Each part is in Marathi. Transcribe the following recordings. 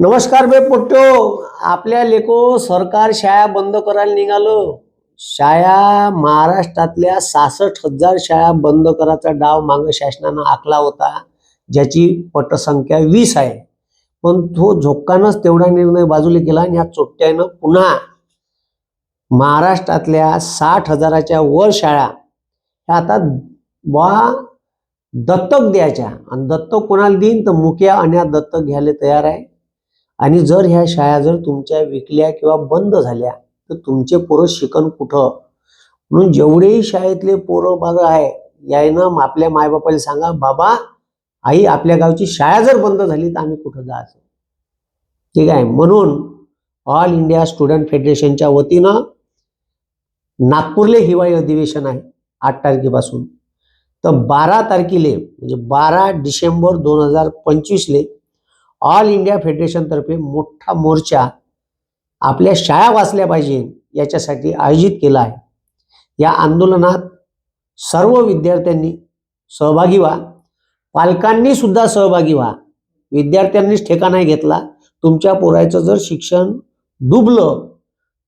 नमस्कार बे पोट्टो. आपल्या लेको सरकार शाळा बंद करायला निघालो. शाळा महाराष्ट्रातल्या सासष्ट हजार शाळा बंद करायचा डाव माग शासनानं आखला होता ज्याची पटसंख्या वीस आहे. पण तो झोकानच तेवढा निर्णय बाजूला केला आणि या चोट्ट्यानं पुन्हा महाराष्ट्रातल्या साठ हजाराच्या वर शाळा ह्या आता बा दत्तक द्यायच्या. आणि दत्तक कोणाला देईन? तर मुख्या आणि दत्तक घ्यायला तयार आहे. आणि जर ह्या शाळा जर तुमच्या विकल्या किंवा बंद झाल्या तर तुमचे पोरं शिकन कुठं? म्हणून जेवढेही शाळेतले पोरं बाग आहे यायनं आपल्या मायबापाला सांगा बाबा आई आपल्या गावची शाळा जर बंद झाली तर आम्ही कुठं जायचं? ठीक आहे? म्हणून ऑल इंडिया स्टुडंट फेडरेशनच्या वतीनं नागपूरले हिवाळी अधिवेशन आहे आठ तारखेपासून. तर बारा तारखेले म्हणजे बारा डिसेंबर दोन हजार पंचवीसले ऑल इंडिया फेडरेशनतर्फे मोठा मोर्चा आपल्या शाळा वाचल्या पाहिजे याच्यासाठी आयोजित केला आहे. या आंदोलनात सर्व विद्यार्थ्यांनी सहभागी व्हा. पालकांनी सुद्धा सहभागी व्हा. विद्यार्थ्यांनीच ठेका घेतला. तुमच्या पोराचं जर शिक्षण डुबलं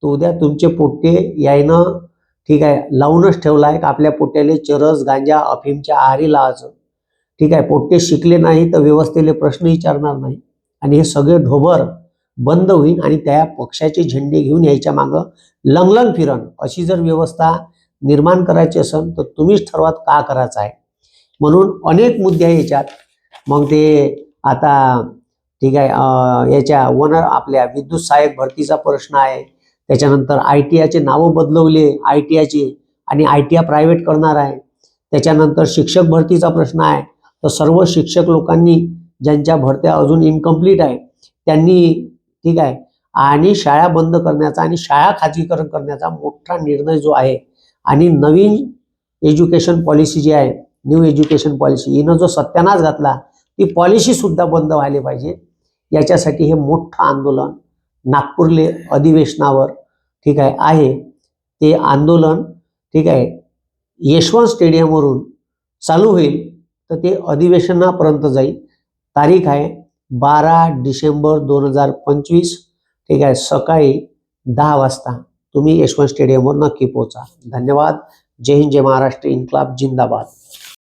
तर उद्या तुमचे पोट्टे यायनं ठीक आहे लावूनच ठेवला आहे का आपल्या पोट्याले चरस गांजा अफीमच्या आहारी लावायचं. ठीक आहे पोट्टे शिकले नाही तर व्यवस्थेले प्रश्न विचारणार नाही. आणि हे सगळे ढोबर बंद होईल आणि त्या पक्षाचे झेंडे घेऊन यायच्या मागं लंगलंग फिरण. अशी जर व्यवस्था निर्माण करायची असेल तर तुम्हीच ठरवात का करायचं आहे. म्हणून अनेक मुद्दे आहे याच्यात. मग ते आता ठीक आहे याच्या वन आपल्या विद्युत सहाय्यक भरतीचा प्रश्न आहे. त्याच्यानंतर आय टी आयचे नावं बदलवले आय टी आयचे आणि आय टी आय प्रायव्हेट करणार आहे. त्याच्यानंतर शिक्षक भरतीचा प्रश्न आहे. तर सर्व शिक्षक लोकांनी ज्यांच्या भरत्या अजून इनकम्प्लीट आहे त्यांनी ठीक आहे आणि शाळा बंद करण्याचा आणि शाळा खाजगीकरण करण्याचा मोठा निर्णय जो आहे आणि नवीन एज्युकेशन पॉलिसी जी आहे न्यू एज्युकेशन पॉलिसी हिनं जो सत्यानाश घातला ती पॉलिसीसुद्धा बंद व्हायला पाहिजे. याच्यासाठी हे मोठं आंदोलन नागपूरले अधिवेशनावर ठीक आहे आहे. ते आंदोलन ठीक आहे यशवंत स्टेडियमवरून चालू होईल. तर ते अधिवेशनापर्यंत जाईल. तारीख आहे बारा डिसेंबर दोन हजार पंचवीस. ठीक आहे सकाळी दहा वाजता तुम्ही यशवंत स्टेडियमवर नक्की पोहोचा. धन्यवाद. जय हिंद जय महाराष्ट्र. इन्क्लाब जिंदाबाद.